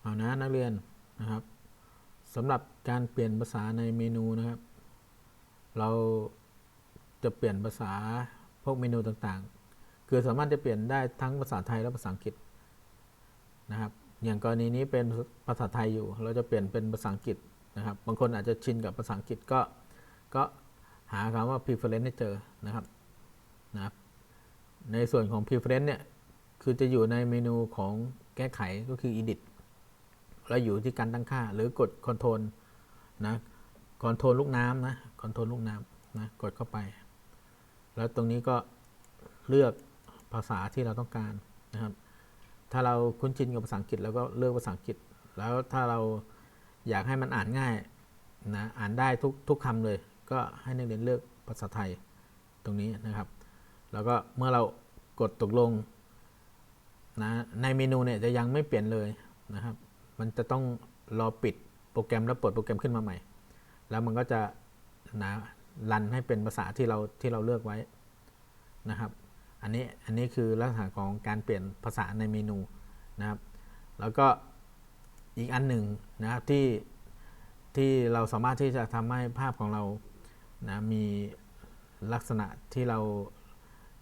เอานะนักเรียนนะครับสำหรับการเปลี่ยนภาษาในเมนูนะครับ เราจะเปลี่ยนภาษาพวกเมนูต่างๆ คือสามารถจะเปลี่ยนได้ทั้งภาษาไทยและภาษาอังกฤษนะครับ อย่างกรณีนี้เป็นภาษาไทยอยู่ เราจะเปลี่ยนเป็นภาษาอังกฤษนะครับ บางคนอาจจะชินกับภาษาอังกฤษก็ก็หาคำว่า preference ให้เจอนะครับนะครับ ในส่วนของ preference เนี่ย คือจะอยู่ในเมนูของแก้ไขก็คือ edit แล้วอยู่ที่การตั้งค่า หรือกด control นะคอนโทรลลูกน้ำนะคอนโทรลลูกน้ำนะกดเข้าไป แล้วตรงนี้ก็เลือกภาษาที่เราต้องการนะครับ ถ้าเราคุ้นชินกับภาษาอังกฤษเราก็เลือกภาษาอังกฤษ แล้วถ้าเราอยากให้มันอ่านง่ายนะอ่านได้ทุกทุกคำเลย ก็ให้นักเรียนเลือกภาษาไทยตรงนี้นะครับ แล้วก็เมื่อเรากดตกลงนะในเมนูเนี่ยจะยังไม่เปลี่ยนเลยนะครับ มันจะต้องรอปิดโปรแกรมแล้วเปิดโปรแกรมขึ้นมาใหม่ แล้วมันก็จะนะรันให้เป็นภาษาที่เราที่เราเลือกไว้นะครับ อันนี้อันนี้คือลักษณะของการเปลี่ยนภาษาในเมนูนะครับ แล้วก็อีกอันหนึ่งนะครับที่ที่เราสามารถที่จะทำให้ภาพของเรานะมีลักษณะที่เรา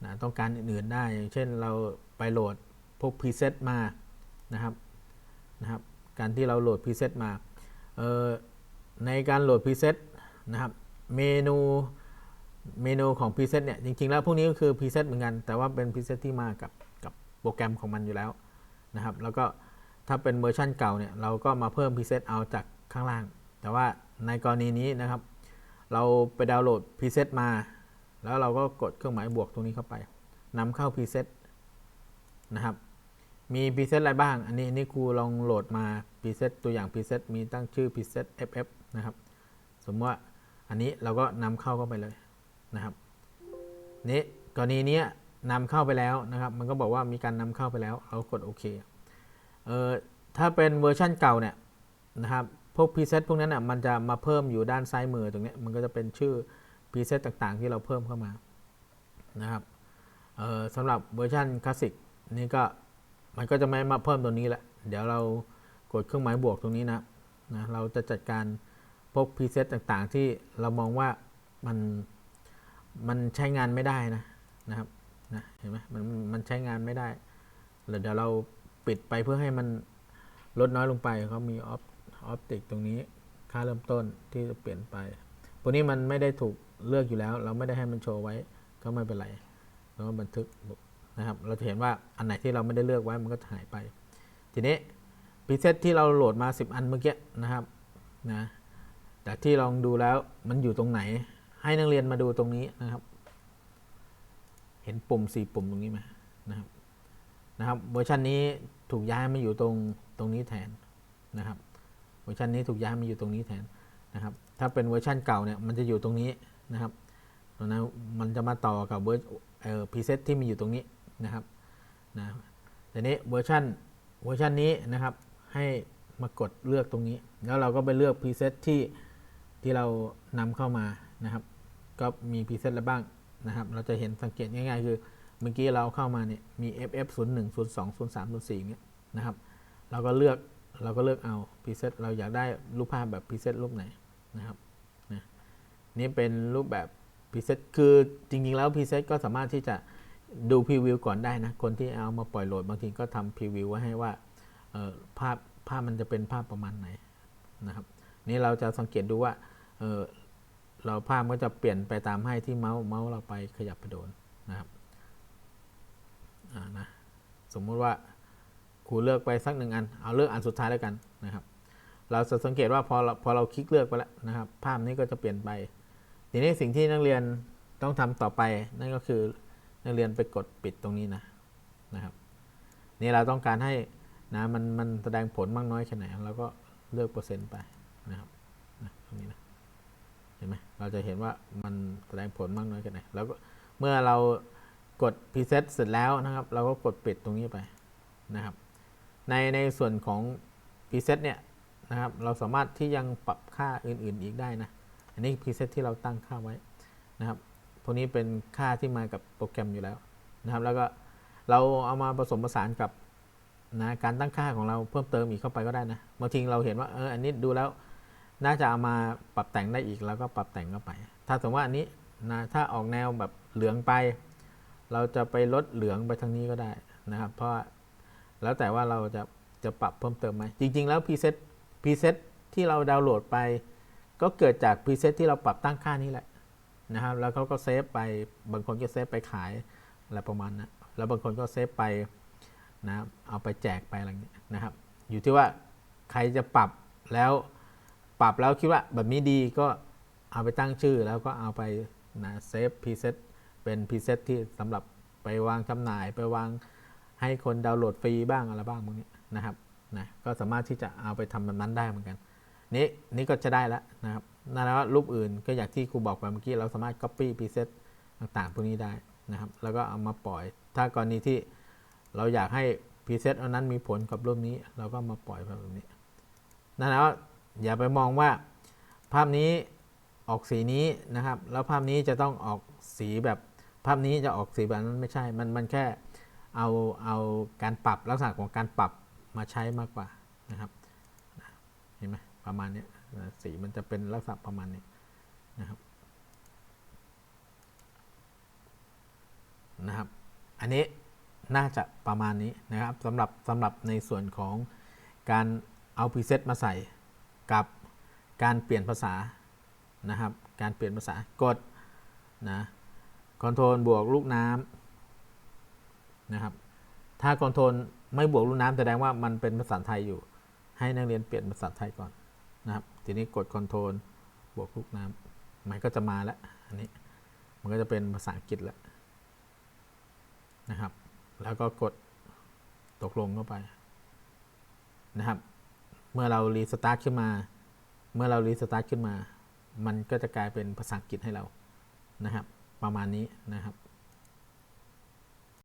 นะต้องการอื่นๆได้อย่างเช่นเราไปโหลดพวก preset มานะครับนะครับ การที่เราโหลด preset มาในการโหลด preset นะครับเมนูเมนูของ preset เนี่ยจริงๆแล้วพวกนี้ก็คือ preset เหมือนกัน แต่ว่าเป็น preset ที่มากับกับโปรแกรมของมันอยู่แล้วนะครับ แล้วก็ถ้าเป็นเวอร์ชันเก่าเนี่ยเราก็มาเพิ่ม preset เอาจากข้างล่าง แต่ว่าในกรณีนี้นะครับ เราไปดาวน์โหลด preset มา แล้วเราก็กดเครื่องหมายบวกตรงนี้เข้าไปนำเข้า preset นะครับ มี preset อะไรบ้าง อันนี้อันนี่ครูลองโหลดมา preset ตัวอย่าง preset มีตั้งชื่อ preset ff นะครับ สมมติว่าอันนี้เราก็นำเข้าเข้าไปเลยนะครับนี้กรณีนี้นำเข้าไปแล้วนะครับ มันก็บอกว่ามีการนำเข้าไปแล้ว เรากดโอเคเอ่อถ้าเป็นเวอร์ชันเก่าเนี่ยนะครับพวก preset พวกนั้นอะมันจะมาเพิ่มอยู่ด้านซ้ายมือตรงนี้มันก็จะเป็นชื่อ preset ต่างๆ ที่เราเพิ่มเข้ามานะครับเออสำหรับเวอร์ชันคลาสสิกนี่ก็ มันก็จะไม่มาเพิ่มตัวนี้แหละ เดี๋ยวเรากดเครื่องหมายบวกตรงนี้นะนะ เราจะจัดการพวก preset ต่างๆ ที่เรามองว่ามันมันใช้งานไม่ได้นะนะครับนะเห็นไหมมันมันใช้งานไม่ได้เดี๋ยวเราปิดไปเพื่อให้มันลดน้อยลงไปเขามีออฟออปติกตรงนี้ค่าเริ่มต้นที่จะเปลี่ยนไปพวกนี้มันไม่ได้ถูกเลือกอยู่แล้ว เราไม่ได้ให้มันโชว์ไว้ก็ไม่เป็นไรเราก็บันทึก นะครับ เราจะเห็นว่าอันไหนที่เราไม่ได้เลือกไว้มันก็หายไป ทีนี้พ r เซตที่เราโหลดมา 10 อันเมื่อกี้นะครับนะแต่ที่ลองดูแล้วมันอยู่ตรงไหน ให้นักเรียนมาดูตรงนี้นะครับ เห็นปุ่มสีปุ่มตรงนี้ไหมนะครับนะครับเวอร์ชันนี้ถูกย้ายมาอยู่ตรงตรงนี้แทนนะครับ เวอร์ชันนี้ถูกย้ายมาอยู่ตรงนี้แทนนะครับ ถ้าเป็นเวอร์ชันเก่าเนี่ยมันจะอยู่ตรงนี้นะครับตรงนั้นมันจะมาต่อกับเวอร์เอ่อพรีเซตที่มีอยู่ตรงนี้ นะครับนะทีนี้เวอร์ชันเวอร์ชันนี้นะครับ ให้มากดเลือกตรงนี้ แล้วเราก็ไปเลือกพรีเซตที่ที่เรานำเข้ามานะครับ ก็มีพรีเซตอะไรบ้างนะครับ เราจะเห็นสังเกตง่ายๆ คือเมื่อกี้เราเข้ามาเนี่ยมี ff 0 1 0 2 0 3 0 4เงี้ยนะครับ เราก็เลือกเราก็เลือกเอาพรีเซตเราอยากได้รูปภาพแบบพรีเซตรูปไหนนะครับนะนี่เป็นรูปแบบพรีเซตคือจริงๆแล้วพรีเซตก็สามารถที่จะ ดูพรีวิวก่อนได้นะ คนที่เอามาปล่อยโหลดบางทีก็ทำพรีวิวไว้ให้ว่าภาพภาพมันจะเป็นภาพประมาณไหนนะครับ นี่เราจะสังเกตดูว่าเเราภาพก็จะเปลี่ยนไปตามให้ที่เมาส์เมาส์เราไปขยับไปโดนนะครับอ่านะสมมุติว่าครูเลือกไปสักหนึ่งอัน เอาเลือกอันสุดท้ายแล้วกันนะครับ เราจะสังเกตว่าพอเราพอเราคลิกเลือกไปแล้วนะครับ ภาพนี้ก็จะเปลี่ยนไป ทีนี้สิ่งที่นักเรียนต้องทำต่อไปนั่นก็คือ นักเรียนไปกดปิดตรงนี้นะนะครับนี่เราต้องการให้นะมันมันแสดงผลมากน้อยแค่ไหนเราก็เลือกเปอร์เซ็นต์ไปนะครับนะตรงนี้นะเห็นไหมเราจะเห็นว่ามันแสดงผลมากน้อยแค่ไหนแล้วก็เมื่อเรากด preset เสร็จแล้วนะครับ เราก็กดปิดตรงนี้ไปนะครับ ในในส่วนของ preset เนี่ยนะครับ เราสามารถที่ยังปรับค่าอื่นๆอีกได้นะ อันนี้ preset ที่เราตั้งค่าไว้นะครับ วกนี้เป็นค่าที่มากับโปรแกรมอยู่แล้วนะครับ แล้วก็เราเอามาผสมผสานกับนะการตั้งค่าของเราเพิ่มเติมอีกเข้าไปก็ได้นะบางทีเราเห็นว่าเอออันนี้ดูแล้วน่าจะเอามาปรับแต่งได้อีกแล้วก็ปรับแต่งเข้าไป ถ้าสมมติว่าอันนี้นะถ้าออกแนวแบบเหลืองไป เราจะไปลดเหลืองไปทางนี้ก็ได้นะครับ เพราะแล้วแต่ว่าเราจะจะปรับเพิ่มเติมไหมจริง ๆ แล้วพรีเซตพรีเซตที่เราดาวน์โหลดไป ก็เกิดจากพรีเซตที่เราปรับตั้งค่านี้แหละ นะครับ แล้วเขาก็เซฟไปบางคนก็เซฟไปขายอะไรประมาณนั้นแล้วบางคนก็เซฟไปนะเอาไปแจกไปอะไรอย่างเงี้ยนะครับ อยู่ที่ว่าใครจะปรับแล้วปรับแล้วคิดว่าแบบนี้ดีก็เอาไปตั้งชื่อแล้วก็เอาไปนะเซฟพรีเซตเป็นพรีเซตที่สำหรับไปวางจำหน่าย ไปวางให้คนดาวน์โหลดฟรีบ้างอะไรบ้างพวกนี้นะครับนะก็สามารถที่จะเอาไปทำแบบนั้นได้เหมือนกัน นี่นี่ก็จะได้แล้วนะครับ นั่นแล้วรูปอื่นก็อย่างที่ครูบอกไปเมื่อกี้เราสามารถ copy preset ต่างๆ พวกนี้ได้นะครับ แล้วก็เอามาปล่อย ถ้ากรณีที่เราอยากให้ preset อันนั้นมีผลกับรูปนี้ เราก็มาปล่อยแบบนี้ นั่นแล้วอย่าไปมองว่าภาพนี้ออกสีนี้นะครับ แล้วภาพนี้จะต้องออกสีแบบภาพนี้จะออกสีแบบนั้นไม่ใช่ มันมันแค่เอาเอาการปรับลักษณะของการปรับมาใช้มากกว่านะครับ เห็นไหม ประมาณนี้นะสีมันจะเป็นลักษณะประมาณนี้นะครับนะครับ อันนี้น่าจะประมาณนี้นะครับสำหรับสำหรับในส่วนของการเอาพรีเซตมาใส่กับการเปลี่ยนภาษานะครับ การเปลี่ยนภาษากดนะคอนโทรลบวกลูกน้ำนะครับ ถ้าคอนโทรลไม่บวกลูกน้ำแสดงว่ามันเป็นภาษาไทยอยู่ ให้นักเรียนเปลี่ยนภาษาไทยก่อน นะครับ ทีนี้กด Ctrl บวกลูกน้ำมันก็จะมาแล้วอันนี้มันก็จะเป็นภาษาอังกฤษแล้วนะครับ แล้วก็กดตกลงเข้าไปนะครับ เมื่อเรารีสตาร์ทขึ้นมา เมื่อเรารีสตาร์ทขึ้นมา มันก็จะกลายเป็นภาษาอังกฤษให้เรานะครับ ประมาณนี้นะครับ